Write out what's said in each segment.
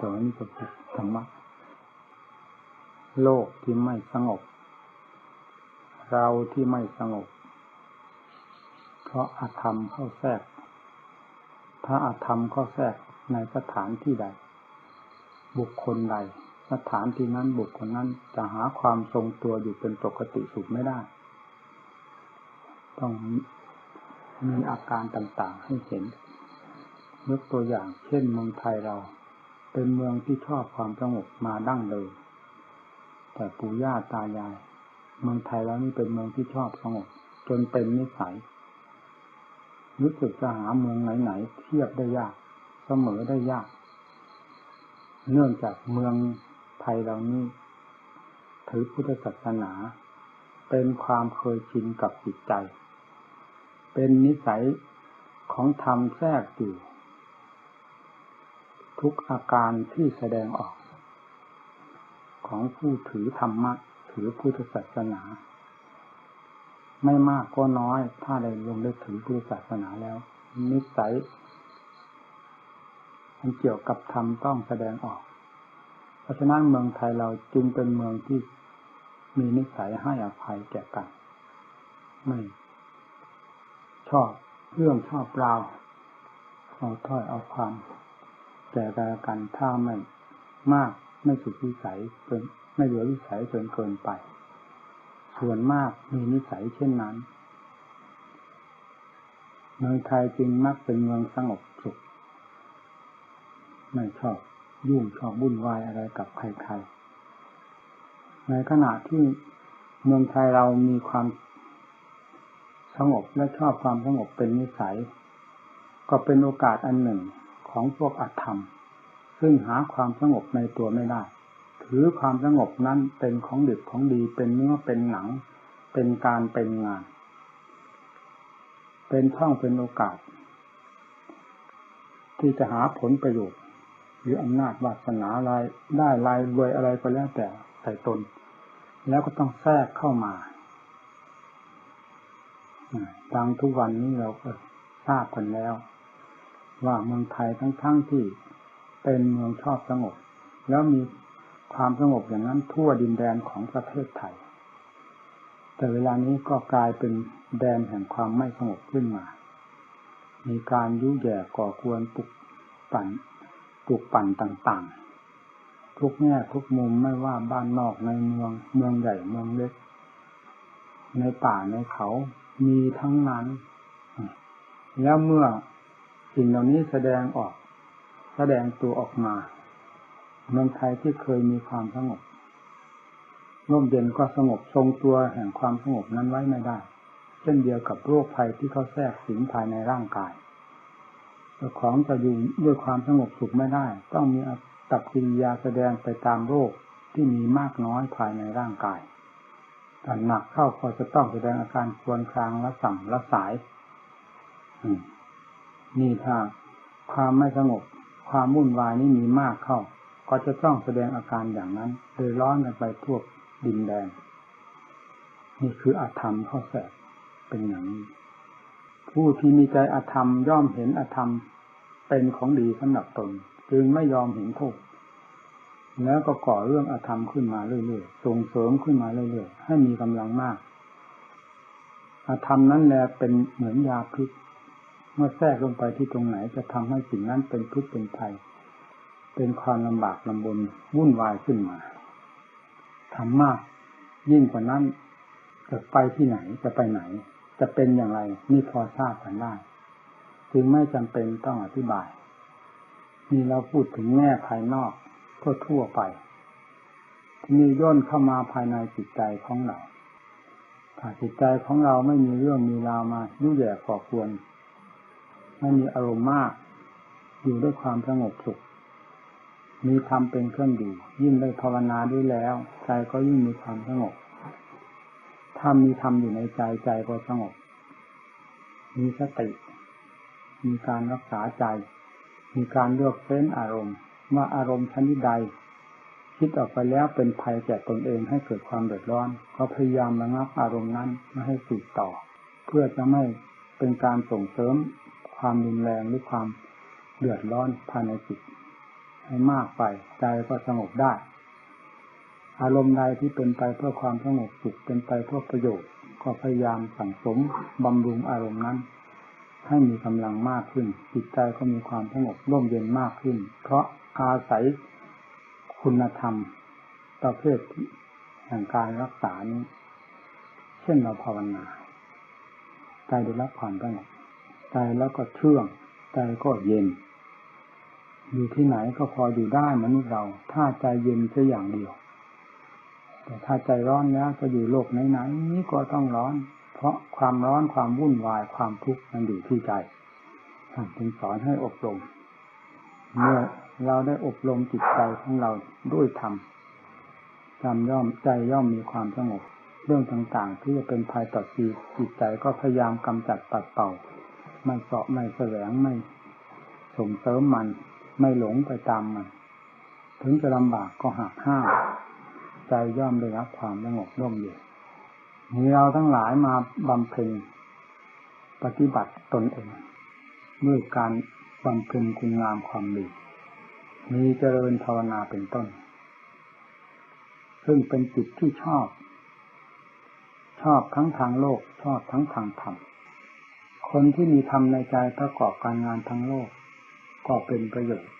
ต่อนี้ก็คือธรรมะ โลกที่ไม่สงบ เราที่ไม่สงบ เพราะอาธรรมเข้าแทรก ถ้าอาธรรมเข้าแทรกในสถานที่ใด บุคคลใด สถานที่นั้นบุคคลนั้นจะหาความทรงตัวอยู่เป็นปกติสุขไม่ได้ ต้องมีอาการต่างๆให้เห็น ยกตัวอย่างเช่นเมืองไทยเรา เป็นเมืองที่ชอบความสงบมาดั้งเดิมแต่ปู่ย่าตายาย เมืองไทยแล้วนี่เป็นเมืองที่ชอบสงบจนเป็นนิสัยรู้สึกจะหาเมืองไหนๆเทียบได้ยากเสมอได้ยาก เนื่องจากเมืองไทยเรานี้ถือพุทธศาสนา เป็นความเคยชินกับจิตใจ เป็นนิสัยของธรรมแทรกอยู่ ทุกอาการที่แสดงออก ของผู้ถือธรรมะ ถือพุทธศาสนา ไม่มากก็น้อยถ้าได้ลงได้ถือพุทธศาสนาแล้ว นิสัยมันเกี่ยวกับธรรมต้องแสดงออก เพราะฉะนั้นเมืองไทยเราจึงเป็นเมืองที่มีนิสัยให้อภัยแก่กัน ไม่ ชอบเรื่องชอบราวเอาถ้อยเอาความ แก่กันกันถ้าไม่มากไม่สุดวิสัยเกินไม่เหลือวิสัยจนเกินไป ส่วนมากมีนิสัยเช่นนั้น เมืองไทยจึงมักเป็นเมืองสงบสุข ไม่ชอบยุ่งชอบวุ่นวายอะไรกับใครๆ ในขณะที่เมืองไทยเรามีความสงบและชอบความสงบเป็นนิสัย ก็เป็นโอกาสอันหนึ่ง ของพวกอธรรม ซึ่งหาความสงบในตัวไม่ได้ ถือความสงบนั้นเป็นของดึกของดีเป็นเนื้อเป็นหนัง เป็นการเป็นงาน เป็นช่องเป็นโอกาส ที่จะหาผลประโยชน์ หรืออำนาจวาสนาอะไรได้ลายรวยอะไรก็แล้วแต่ใส่ตน แล้วก็ต้องแทรกเข้ามาดังทุกวันนี้เราก็ทราบกันแล้ว ว่าเมืองไทยทั้งๆทที่เป็นเมืองชอบสงบ แล้วมีความสงบอย่างนั้นทั่วดินแดนของประเทศไทย แต่เวลานี้ก็กลายเป็นแดนแห่งความไม่สงบขึ้นมา มีการยุ่ยแย่ก่อกวนปลุกปั่นปลุกปั่นต่างๆ ทุกแง่ทุกมุมไม่ว่าบ้านนอกในเมืองเมืองใหญ่เมืองเล็ก ในป่าในเขามีทั้งนั้น แล้วเมื่อ สิ่งเหล่านี้แสดงออก แสดงตัวออกมา เมืองไทยที่เคยมีความสงบร่มเย็นก็สงบทรงตัวแห่งความสงบนั้นไว้ไม่ได้ เช่นเดียวกับโรคภัยที่เขาแทรกสิงภายในร่างกายของจะอยู่ด้วยความสงบสุขไม่ได้ ต้องมีตับกิริยาแสดงไปตามโรคที่มีมากน้อยภายในร่างกายแต่หนักเข้าก็จะต้องแสดงอาการควนคลางและสั่งและสายอืม นี่ถ้าความไม่สงบ ความวุ่นวายนี่มีมากเข้า ก็จะต้องแสดงอาการอย่างนั้นเลยร้อนกันไปทั่วดินแดน นี่คืออาธรรมข้อแสบเป็นอย่างนี้ ผู้ที่มีใจอาธรรมย่อมเห็นอาธรรมเป็นของดีสำหรับตน จึงไม่ยอมเห็นโทษแล้วก็ก่อเรื่องอาธรรมขึ้นมาเรื่อยๆ ส่งเสริมขึ้นมาเรื่อยๆ ให้มีกำลังมากอาธรรมนั้นแลเป็นเหมือนยาพิษ เมื่อแทรกลงไปที่ตรงไหนจะทำให้สิ่งนั้นเป็นทุกข์เป็นภัย เป็นความลำบากลำบนวุ่นวายขึ้นมาทำมาก ยิ่งกว่านั้นจะไปที่ไหนจะไปไหน จะเป็นอย่างไรนี่พอทราบกันได้จึงไม่จำเป็นต้องอธิบาย นี่เราพูดถึงแง่ภายนอกก็ทั่วไปที่นี่ย่นเข้ามาภายในจิตใจของเราถ้าจิตใจของเราไม่มีเรื่องมีราวมายุ่ยแย่ก่อควร ไม่มีอารมณ์มาก อยู่ด้วยความสงบสุข มีธรรมเป็นเครื่องดียิ่งได้ภาวนาด้วยแล้ว ใจก็ยิ่งมีความสงบถ้ามีธรรมอยู่ในใจใจก็สงบ มีสติ มีการรักษาใจ มีการเลือกเฟ้นอารมณ์ ว่าอารมณ์ชนิดใด คิดออกไปแล้วเป็นภัยแก่ตนเองให้เกิดความเดือดร้อน ก็พยายามระงับอารมณ์นั้นไม่ให้สืบต่อ เพื่อจะไม่เป็นการส่งเสริม ความรุนแรงหรือความเดือดร้อนภายในจิต ให้มากไปใจก็สงบได้ อารมณ์ใดที่เป็นไปเพื่อความสงบสุขเป็นไปเพื่อประโยชน์ ก็พยายามสั่งสมบำรุงอารมณ์นั้น ให้มีกำลังมากขึ้น จิตใจก็มีความสงบร่มเย็นมากขึ้น เพราะอาศัยคุณธรรม ประเภทแห่งการรักษานี้ เช่นเราภาวนาใจได้รับความสงบ ใจแล้วก็เชื่องใจก็เย็น อยู่ที่ไหนก็พออยู่ได้มนุษย์เรา ถ้าใจเย็นแค่อย่างเดียว แต่ถ้าใจร้อนแล้วจะอยู่โลกไหนๆนี้ก็ต้องร้อน เพราะความร้อนความวุ่นวายความทุกข์มันอยู่ที่ใจท่านจึงสอนให้อบรมเมื่อเราได้อบรมจิตใจของเราด้วยธรรมจำย่อมใจย่อมมีความสงบเรื่องต่างๆ ที่จะเป็นภัยต่อจิตจิตใจก็พยายามกำจัดปัดเป่า ไม่เสาะไม่แสวงไม่ส่งเสริมมัน ไม่หลงไปตามมัน ถึงจะลำบากก็หักห้ามใจย่อมได้รับความสงบร่มเย็นมีเราทั้งหลายมาบำเพ็ญปฏิบัติตนเองด้วยการบำเพ็ญคุณงามความดีมีเจริญภาวนาเป็นต้น ซึ่งเป็นจิตที่ชอบ ชอบทั้งทางโลกชอบทั้งทางธรรม คนที่มีธรรมในใจประกอบการงานทั้งโลก ก็เป็นประโยชน์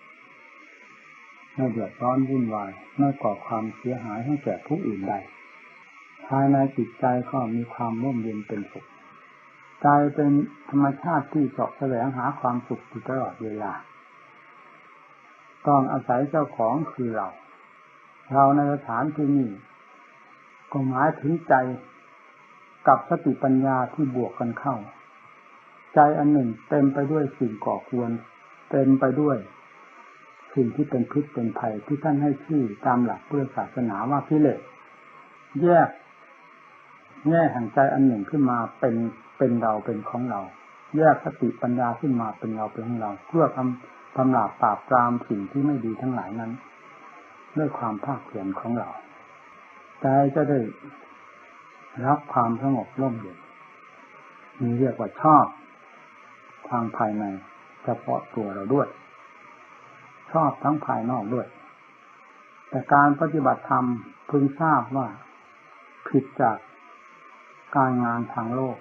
ไม่เดือดร้อนวุ่นวายไม่ก่อความเสียหายให้แก่ผู้อื่นใดภายในจิตใจก็มีความร่มเย็นเป็นสุขใจเป็นธรรมชาติที่เสาะแสวงหาความสุขอยู่ตลอดเวลา ต้องอาศัยเจ้าของคือเรา เราในสถานที่นี้ก็หมายถึงใจกับสติปัญญาที่บวกกันเข้า ใจอันหนึ่งเต็มไปด้วยสิ่งก่อควร เต็มไปด้วย สิ่งที่เป็นพิษเป็นภัยที่ท่านให้ชื่อตามหลักเพุทธศาสนาว่าพิเลศแยกแง่แห่งใจอันหนึ่งขึ้นมาเป็นเป็นเราเป็นของเรา แยกสติปัญญาขึ้นมาเป็นเราเป็นของเรา เพื่อทำตำราปราบปรามสิ่งที่ไม่ดีทั้งหลายนั้น ด้วยความภาคเพียรของเราใจจะได้รับความสงบร่มเย็นมีเรียกว่าชอบ ทางภายในเฉพาะตัวเราด้วย ชอบทั้งภายนอกด้วย แต่การปฏิบัติธรรมพึงทราบว่าผิดจากการงานทางโลก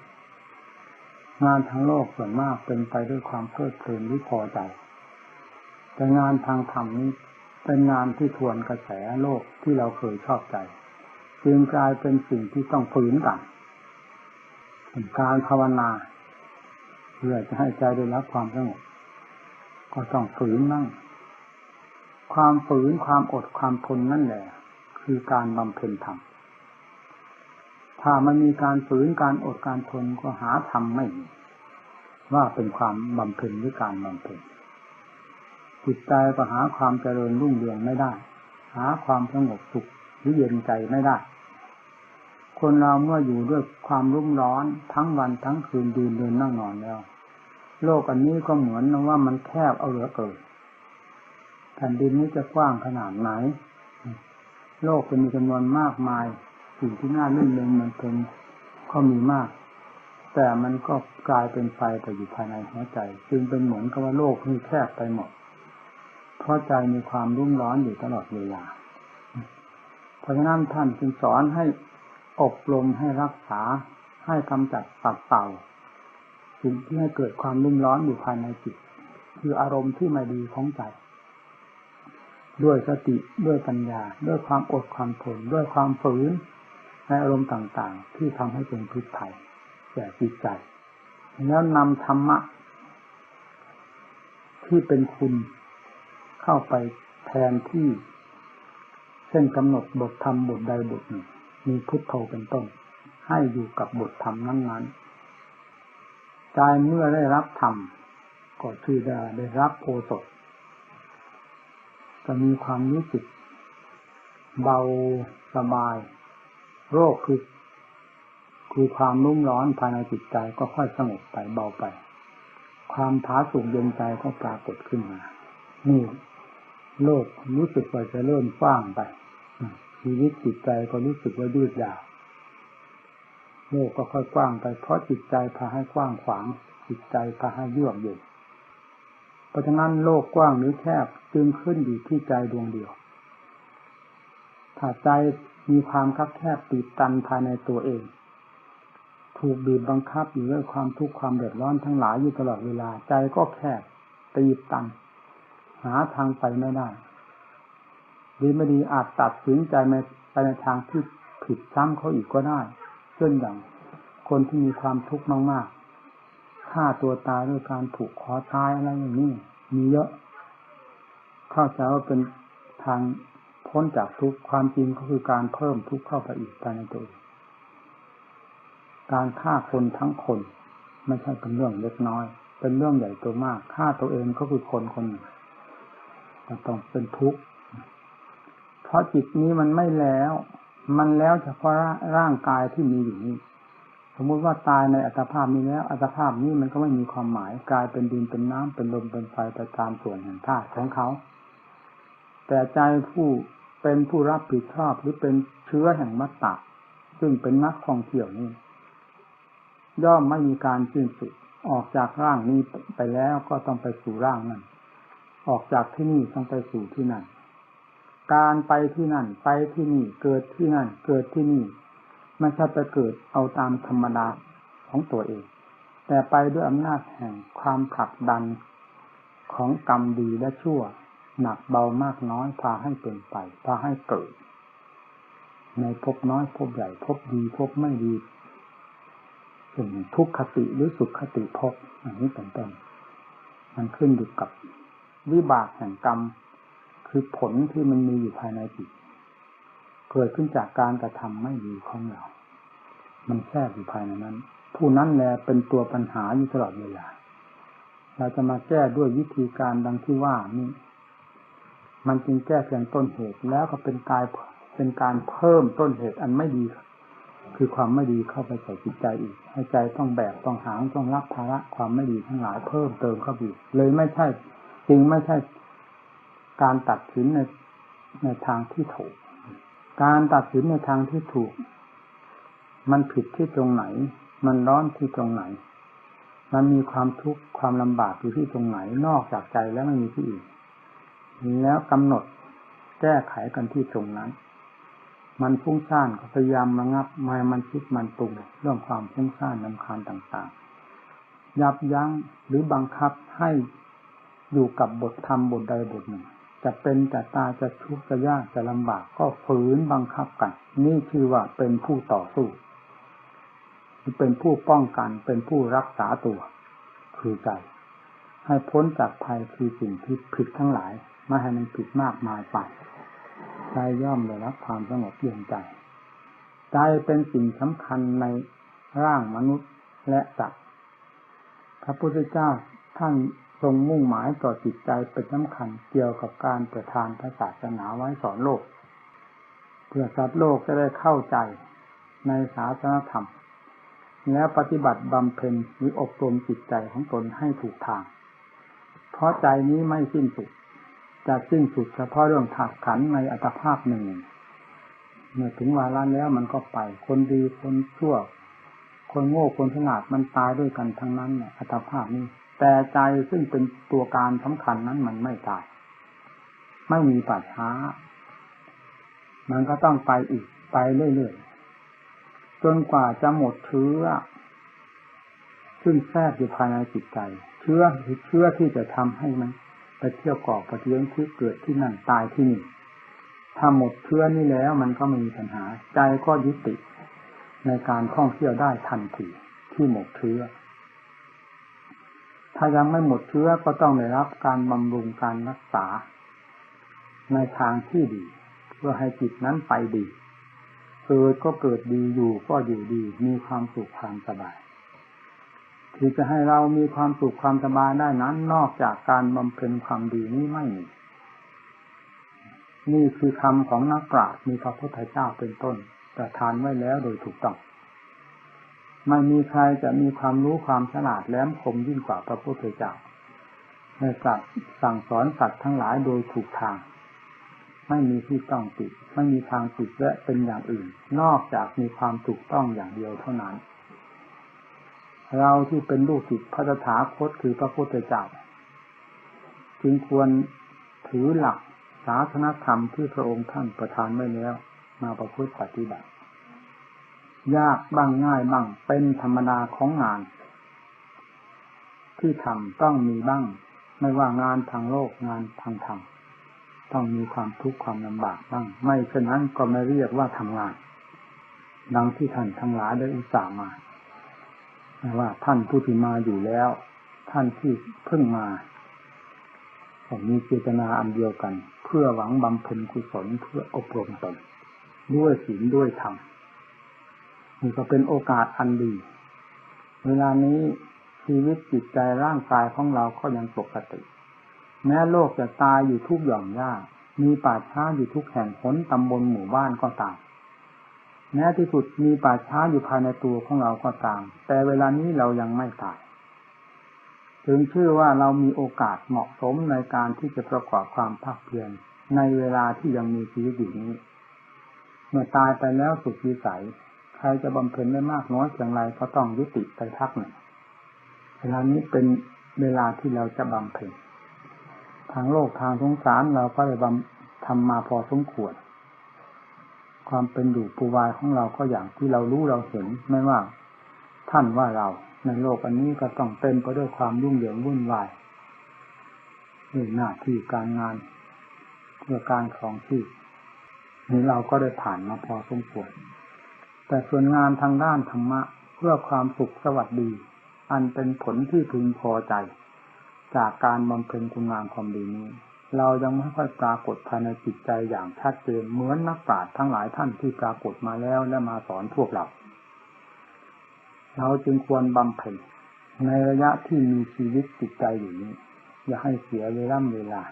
งานทางโลกส่วนมากเป็นไปด้วยความเพลิดเพลินหรือพอใจ แต่งานทางธรรมนี้เป็นงานที่ทวนกระแสโลกที่เราเคยชอบใจ จึงกลายเป็นสิ่งที่ต้องฝืนกันการภาวนา เพื่อจะให้ใจได้รับความสงบก็ต้องฝืนนั่ง ความฝืนความอดความทนนั่นแหละ คือการบำเพ็ญธรรมถ้ามันมีการฝืนการอดการทนก็หาทำไม่มีว่าเป็นความบำเพ็ญหรือการบำเพ็ญจิตใจก็หาความเจริญรุ่งเรืองไม่ได้ หาความสงบสุขหรือเย็นใจไม่ได้ คนเราเมื่ออยู่ด้วยความรุ่มร้อนทั้งวันทั้งคืนดืนเดินนั่งนอนแล้ว โลกอันนี้ก็เหมือนว่ามันแคบเอาเหลือเกินแผ่นดินนี้จะกว้างขนาดไหน โลกจะมีจำนวนมากมาย สิ่งที่น่าลื่นเลงมันเป็นก็มีมาก แต่มันก็กลายเป็นไฟแต่อยู่ภายในหัวใจ จึงเป็นเหมือนกับว่าโลกนี่แคบไปหมด เพราะใจมีความรุ่มร้อนอยู่ตลอดเวลา เพราะฉะนั้นท่านจึงสอนให้ อบรมให้รักษาให้กำจัดปัดเป่าสิ่งที่ให้เกิดความรุ่มร้อนอยู่ภายในจิต คืออารมณ์ที่ไม่ดีของใจด้วยสติด้วยปัญญา ด้วยความอดความทนด้วยความฝืนในอารมณ์ต่างๆ ที่ทำให้เป็นพิษภัยแก่จิตใจ แล้วนำธรรมะ ที่เป็นคุณเข้าไปแทนที่ เช่นกำหนดบทธรรมบทใดบทหนึ่ง มีพุทโธเป็นต้น ให้อยู่กับบทธรรมนั้นๆ ใจเมื่อได้รับธรรมก็คือได้ได้รับโอสถ จะมีความรู้สึกเบาสบาย โรคคือคือความรุ่มร้อนภายในจิตใจก็ค่อยสงบไปเบาไป ความผาสุกเย็นใจก็ปรากฏขึ้นมา นี่ โลกรู้สึกว่าจะเริ่มกว้างไป ชีวิตจิตใจก็รู้สึกว่ายืดยาวโลกก็ค่อยกว้างไปเพราะจิตใจพาให้กว้างขวาง จิตใจพาให้เยือกเย็นเพราะฉะนั้นโลกกว้างหรือแคบจึงขึ้นอยู่ที่ใจดวงเดียว ถ้าใจมีความคับแคบติดตันภายในตัวเอง ถูกบีบบังคับอยู่ด้วยความทุกข์ความเดือดร้อนทั้งหลายอยู่ตลอดเวลาใจก็แคบตีตัน หาทางไปไม่ได้ ดีไม่ดีอาจตัดสินใจไปในทางที่ผิดซ้ำเขาอีกก็ได้ เช่นอย่าง คนที่มีความทุกข์มากๆฆ่าตัวตายด้วยการถูกคอตายอะไรอย่างนี้มีเยอะ เข้าใจว่าเป็นทางพ้นจากทุกข์ความจริงก็คือการเพิ่มทุกข์เข้าไปอีกภายในตัวเองการฆ่าคนทั้งคน ไม่ใช่เป็นเรื่องเล็กน้อย เป็นเรื่องใหญ่ตัวมากฆ่าตัวเองก็คือคนคนหนึ่งต้องเป็นทุกข์ เพราะจิตนี้มันไม่แล้ว มันแล้วเฉพาะร่างกายที่มีอยู่นี้ สมมุติว่าตายในอัตภาพนี้แล้ว อัตภาพนี้มันก็ไม่มีความหมายกลายเป็นดินเป็นน้ำเป็นลมเป็นไฟไปตามส่วนแห่งธาตุของเขา แต่ใจผู้เป็นผู้รับผิดชอบหรือเป็นเชื้อแห่งมัตตะซึ่งเป็นนักท่องเที่ยวนี้ย่อมไม่มีการสิ้นสุด ออกจากร่างนี้ไปแล้วก็ต้องไปสู่ร่างนั้น ออกจากที่นี่ต้องไปสู่ที่นั่น การไปที่นั่น ไปที่นี่เกิดที่นั่น เกิดที่นี่ไม่ใช่ไปเกิดเอาตามธรรมดาของตัวเอง แต่ไปด้วยอำนาจแห่งความผลักดันของกรรมดีและชั่ว หนักเบามากน้อยพาให้เป็นไปพาให้เกิด ในภพน้อยภพใหญ่ภพดีภพไม่ดีถึงทุกขติหรือสุขคติภพอันนี้เป็นต้นมันขึ้นอยู่กับวิบากแห่งกรรม คือผลที่มันมีอยู่ภายในจิต เกิดขึ้นจากการกระทำไม่ดีของเรา มันแทรกอยู่ภายในนั้น ผู้นั้นแหละเป็นตัวปัญหาอยู่ตลอดเวลา เราจะมาแก้ด้วยวิธีการดังที่ว่านี่มันจึงแก้เพียงต้นเหตุแล้วก็เป็นกายเป็นการเพิ่มต้นเหตุอันไม่ดีคือความไม่ดีเข้าไปใส่จิตใจอีก ให้ใจต้องแบกต้องหางต้องรับภาระความไม่ดีทั้งหลายเพิ่มเติมเข้าไปเลยไม่ใช่ จึงไม่ใช่ การตัดสินในในทางที่ถูก การตัดสินในทางที่ถูก มันผิดที่ตรงไหน มันร้อนที่ตรงไหน มันมีความทุกข์ความลำบากอยู่ที่ตรงไหนนอกจากใจแล้วไม่มีที่อื่นแล้วกำหนดแก้ไขกันที่ตรงนั้น มันฟุ้งซ่านก็พยายามระงับไม่มันคิดมันปรุงเรื่องความฟุ้งซ่านลำคาญต่างๆ ยับยั้งหรือบังคับให้อยู่กับบทธรรมบทใดบทหนึ่ง จะเป็นจะตายจะทุกข์จะยากจะลำบากก็ฝืนบังคับกัน นี่คือว่าเป็นผู้ต่อสู้ เป็นผู้ป้องกันเป็นผู้รักษาตัว คือใจ ให้พ้นจากภัยคือสิ่งที่ผิดทั้งหลาย ไม่ให้มันผิดมากมายไปใจย่อมได้รับความสงบเย็นใจ ใจเป็นสิ่งสำคัญในร่างมนุษย์และสัตว์พระพุทธเจ้าท่าน ทรงมุ่งหมายต่อจิตใจเป็นสำคัญเกี่ยวกับการประทานพระศาสนาไว้สอนโลก เพื่อสัตว์โลกจะได้เข้าใจในศาสนธรรม แล้วปฏิบัติบำเพ็ญหรืออบรมจิตใจของตนให้ถูกทาง เพราะใจนี้ไม่สิ้นสุดจะสิ้นสุดเฉพาะเรื่องถักขันในอัตภาพหนึ่ง เมื่อถึงวาระแล้วมันก็ไป คนดีคนชั่ว คนโง่คนฉลาดมันตายด้วยกันทั้งนั้นเนี่ยอัตภาพนี้ แต่ใจซึ่งเป็นตัวการสำคัญนั้นมันไม่ตายไม่มีปัจช้า มันก็ต้องไปอีกไปเรื่อยๆจนกว่าจะหมดเชื้อ ซึ่งแทรกอยู่ภายในจิตใจ เชื้อคือเชื้อที่จะทำให้มันไปเที่ยวก่อปฏิเลี้ยงที่เกิดที่นั่นตายที่นี่ถ้าหมดเชื้อนี่แล้วมันก็ไม่มีปัญหา ใจก็ยุติในการท่องเที่ยวได้ทันทีที่หมดเชื้อ ถ้ายังไม่หมดเชื้อก็ต้องได้รับการบำรุงการรักษา ในทางที่ดี เพื่อให้จิตนั้นไปดีเกิดก็เกิดดีอยู่ก็อยู่ดี มีความสุขความสบาย ที่จะให้เรามีความสุขความสบายได้นั้น นอกจากการบำเพ็ญความดีนี้ไม่มีนี่คือคำของนักปราชญ์มีพระพุทธเจ้าเป็นต้นประทานไว้แล้วโดยถูกต้อง ไม่มีใครจะมีความรู้ความฉลาดแหลมคมยิ่งกว่าพระพุทธเจ้าในสัตว์สั่งสอนสัตว์ทั้งหลายโดยถูกทาง ไม่มีที่ต้องติด ไม่มีทางติดและเป็นอย่างอื่น นอกจากมีความถูกต้องอย่างเดียวเท่านั้น เราที่เป็นลูกศิษย์พระธาคตคือพระพุทธเจ้าจึงควรถือหลักศาสนธรรมที่พระองค์ท่านประทานไว้แล้ว มาประพฤติปฏิบัติ ยากบ้างง่ายบ้างเป็นธรรมดาของงาน ที่ทำต้องมีบ้าง ไม่ว่างานทางโลกงานทางธรรมต้องมีความทุกข์ความลำบากบ้าง ไม่เช่นนั้นก็ไม่เรียกว่าทำงาน ดังที่ท่านทั้งหลายได้อุตส่าห์มาว่าท่านผู้ที่มาอยู่แล้ว ท่านที่เพิ่งมาผมมีเจตนาอันเดียวกัน เพื่อหวังบำเพ็ญกุศลเพื่ออบรมตนด้วยศีลด้วยธรรม นี่ก็เป็นโอกาสอันดี เวลานี้ชีวิตจิตใจร่างกายของเราก็ยังปกติ แม้โลกจะตายอยู่ทุกหย่อมย่ามีป่าช้าอยู่ทุกแห่งหนตำบลหมู่บ้านก็ตาม แม้ที่สุดมีป่าช้าอยู่ภายในตัวของเราก็ตาม แต่เวลานี้เรายังไม่ตาย ถึงชื่อว่าเรามีโอกาสเหมาะสมในการที่จะประกอบความภาคเพียรในเวลาที่ยังมีชีวิตอยู่นี้ เมื่อตายไปแล้วสุดวิสัย ใครจะบำเพ็ญได้มากน้อยเพียงไรก็ต้องยุติไปพักหนึ่งเวลานี้เป็นเวลาที่เราจะบำเพ็ญทางโลกทางสงสารเราก็ได้บำทำมาพอสมควร ความเป็นอยู่ปูวายของเราก็อย่างที่เรารู้เราเห็นไม่ว่า ท่านว่าเราในโลกอันนี้ก็ต้องเต็มไปด้วยความยุ่งเหยิงวุ่นวายด้วยหน้าที่การงานเพื่อการของที่นี้เราก็ได้ผ่านมาพอสมควร แต่ส่วนงานทางด้านธรรมะ เพื่อความสุขสวัสดี อันเป็นผลที่พึงพอใจ จากการบำเพ็ญคุณงามความดีนี้ เรายังไม่ค่อยปรากฏภายในจิตใจอย่างชัดเจนเหมือนนักปราชญ์ทั้งหลายท่านที่ปรากฏมาแล้วและมาสอนพวกเราเราจึงควรบำเพ็ญในระยะที่มีชีวิตจิตใจอยู่นี้ อย่าให้เสียเวลาเวลา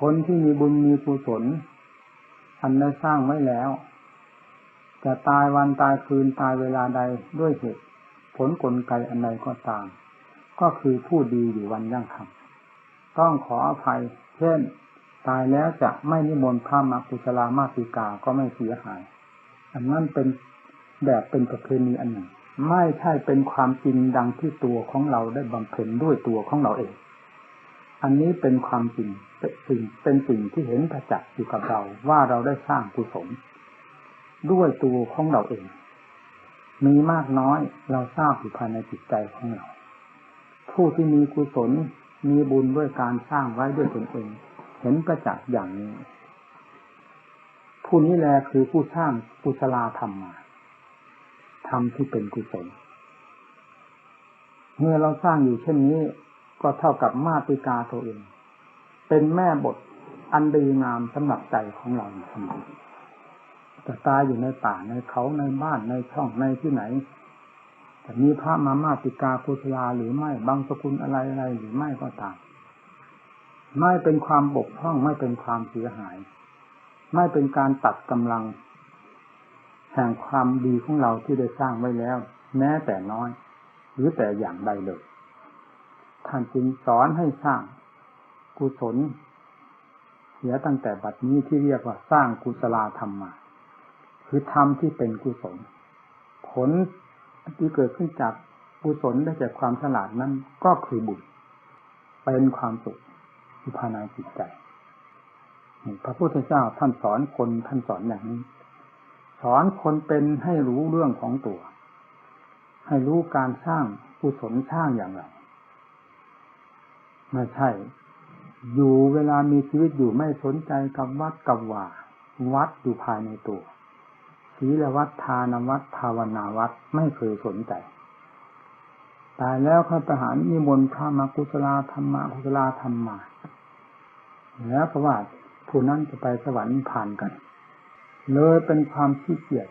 คนที่มีบุญมีกุศลอันได้สร้างไว้แล้ว จะตายวันตายคืนตายเวลาใดด้วยเหตุผลกลไกอันใดก็ตาม ก็คือผู้ดีอยู่วันยั่งคำต้องขออภัย เช่น ตายแล้วจะไม่นิมนต์พระมากุศลามาติกาก็ไม่เสียหาย อันนั้นเป็นแบบเป็นประเพณีอันหนึ่ง ไม่ใช่เป็นความจริงดังที่ตัวของเราได้บำเพ็ญด้วยตัวของเราเอง อันนี้เป็นความจริงเป็นสิ่งเป็นสิ่งที่เห็นประจักษ์อยู่กับเราว่าเราได้สร้างกุศล ด้วยตัวของเราเอง มีมากน้อยเราทราบอยู่ภายในจิตใจของเรา ผู้ที่มีกุศลมีบุญด้วยการสร้างไว้ด้วยตนเอง เห็นประจักษ์อย่างนี้ ผู้นี้แหละคือผู้สร้างกุศลธรรมมาธรรมที่เป็นกุศล เมื่อเราสร้างอยู่เช่นนี้ก็เท่ากับมาติกาตัวเอง เป็นแม่บทอันดีงามสำหรับใจของเราเสมอ จะตายอยู่ในป่าในเขาในบ้านในช่องในที่ไหนจะมีพระมามาติกาพุทธลาหรือไม่บางสกุลอะไรอะไรหรือไม่ก็ตามไม่เป็นความบกพร่องไม่เป็นความเสียหาย ไม่เป็นการตัดกำลัง แห่งความดีของเราที่ได้สร้างไว้แล้ว แม้แต่น้อย หรือแต่อย่างใดเลยท่านจึงสอนให้สร้างกุศลเสียตั้งแต่บัดนี้ที่เรียกว่าสร้างกุศลธรรมมา คือธรรมที่เป็นกุศล ผลที่เกิดขึ้นจากกุศลได้จากความฉลาดนั้นก็คือบุญเป็นความสุขที่ภายในจิตใจพระพุทธเจ้าท่านสอนคนท่านสอนอย่างนี้ สอนคนเป็นให้รู้เรื่องของตัว ให้รู้การสร้างกุศลสร้างอย่างไรไม่ใช่ อยู่เวลามีชีวิตอยู่ไม่สนใจกับวัดกับว่า วัดอยู่ภายในตัว ศีลวัดทานวัดภาวนาวัดไม่เคยสนใจตายแล้วพระทหารนิมนต์พระมากุศลธรรมากุศลธรรมมาแล้วประวัติผู้นั้นจะไปสวรรค์ผ่านกัน เลยเป็นความขี้เกียจ